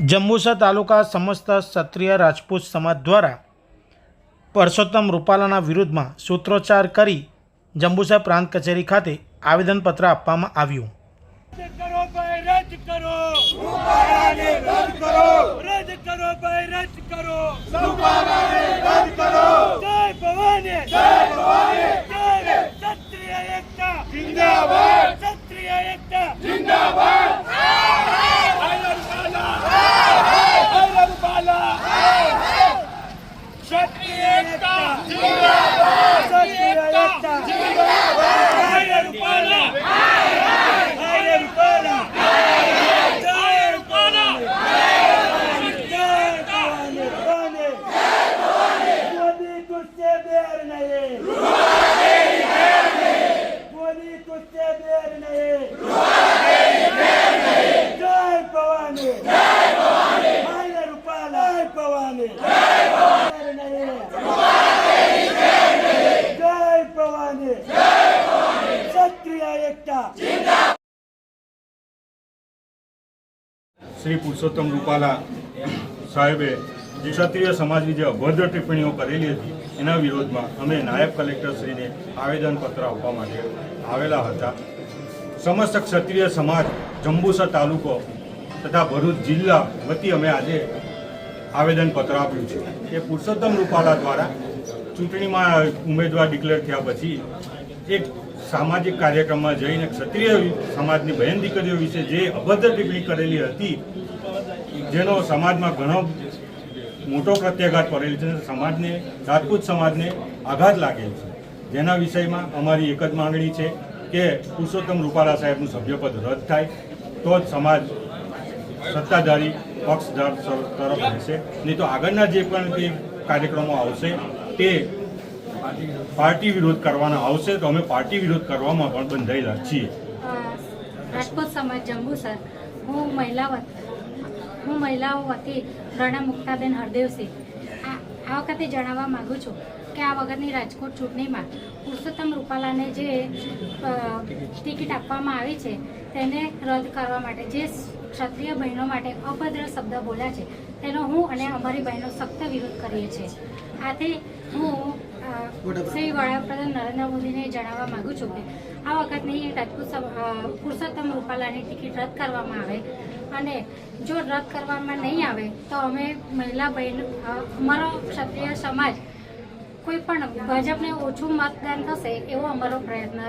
જંબુસર તાલુકા સમસ્ત ક્ષત્રિય રાજપૂત સમાજ દ્વારા પરસોત્તમ રૂપાલાના વિરુદ્ધમાં સૂત્રોચ્ચાર કરી જંબુસર પ્રાંત કચેરી ખાતે આવેદનપત્ર આપવામાં આવ્યું રદ કરો રદ કરો ભાઈ રદ કરો સંપાદને રદ કરો જય ભવાની જય ભવાની જય ક્ષત્રિય એકતા જિંદાબાદ ક્ષત્રિય એકતા જિંદાબાદ ક્ષત્રિય એકતા ક્ષત્રિય એકતા એકતા શ્રી પુરુષોત્તમ રૂપાલા સાહેબે જે ક્ષત્રિય સમાજની જે અભદ્ર ટિપ્પણીઓ કરેલી હતી, એના વિરોધમાં અમે નાયબ કલેક્ટરશ્રીને આવેદનપત્ર આપવા માટે આવેલા હતા. સમસ્ત ક્ષત્રિય સમાજ, જંબુસર તાલુકો તથા ભરૂચ જિલ્લા વતી અમે આજે આવેદનપત્ર આપ્યું છે. એ પુરુષોત્તમ રૂપાલા દ્વારા ચૂંટણીમાં ઉમેદવાર ડિક્લેર થયા પછી એક સામાજિક કાર્યક્રમમાં જઈને ક્ષત્રિય સમાજની બહેન દીકરીઓ વિશે જે અભદ્ર ટિપ્પણી કરેલી હતી, જેનો સમાજમાં ઘણો મોટો પ્રત્યાઘાત પડેલ છે, સમાજને, રાજપૂત સમાજને આઘાત લાગેલ છે. જેના વિષયમાં અમારી એક જ માંગણી છે કે પુરુષોત્તમ રૂપાલા સાહેબનું સભ્યપદ રદ થાય, તો જ સમાજ સત્તાધારી પક્ષ તરફ રહેશે. નહીં તો આગળના જે પણ તે કાર્યક્રમો આવશે, તે પાર્ટી વિરોધ કરવાના આવશે તો અમે પાર્ટી વિરોધ કરવામાં પણ બંધાયેલા છીએ. રાજકોટ સમાજ જંબુસર હું મહિલા વત- હું મહિલાઓ વતી રણા મુક્તાબેન હરદેવસિંહ. આ આ વખતે જણાવવા માગું છું કે આ વખતની રાજકોટ ચૂંટણીમાં પુરુષોત્તમ રૂપાલાને જે ટિકિટ આપવામાં આવી છે તેને રદ કરવા માટે જે ક્ષત્રિય બહેનો માટે અભદ્ર શબ્દ બોલ્યા છે તેનો હું અને અમારી બહેનો સખ્ત વિરોધ કરીએ છીએ. આથી હું શ્રી વડાપ્રધાન નરેન્દ્ર મોદીને જણાવવા માગું છું કે આ વખતની રાજપૂત પુરુષોત્તમ રૂપાલાની ટિકિટ રદ કરવામાં આવે અને જો રદ કરવામાં નહીં આવે તો અમે મહિલા બહેન અમારો ક્ષત્રિય સમાજ કોઈ પણ ભાજપને ઓછું મતદાન થશે એવો અમારો પ્રયત્ન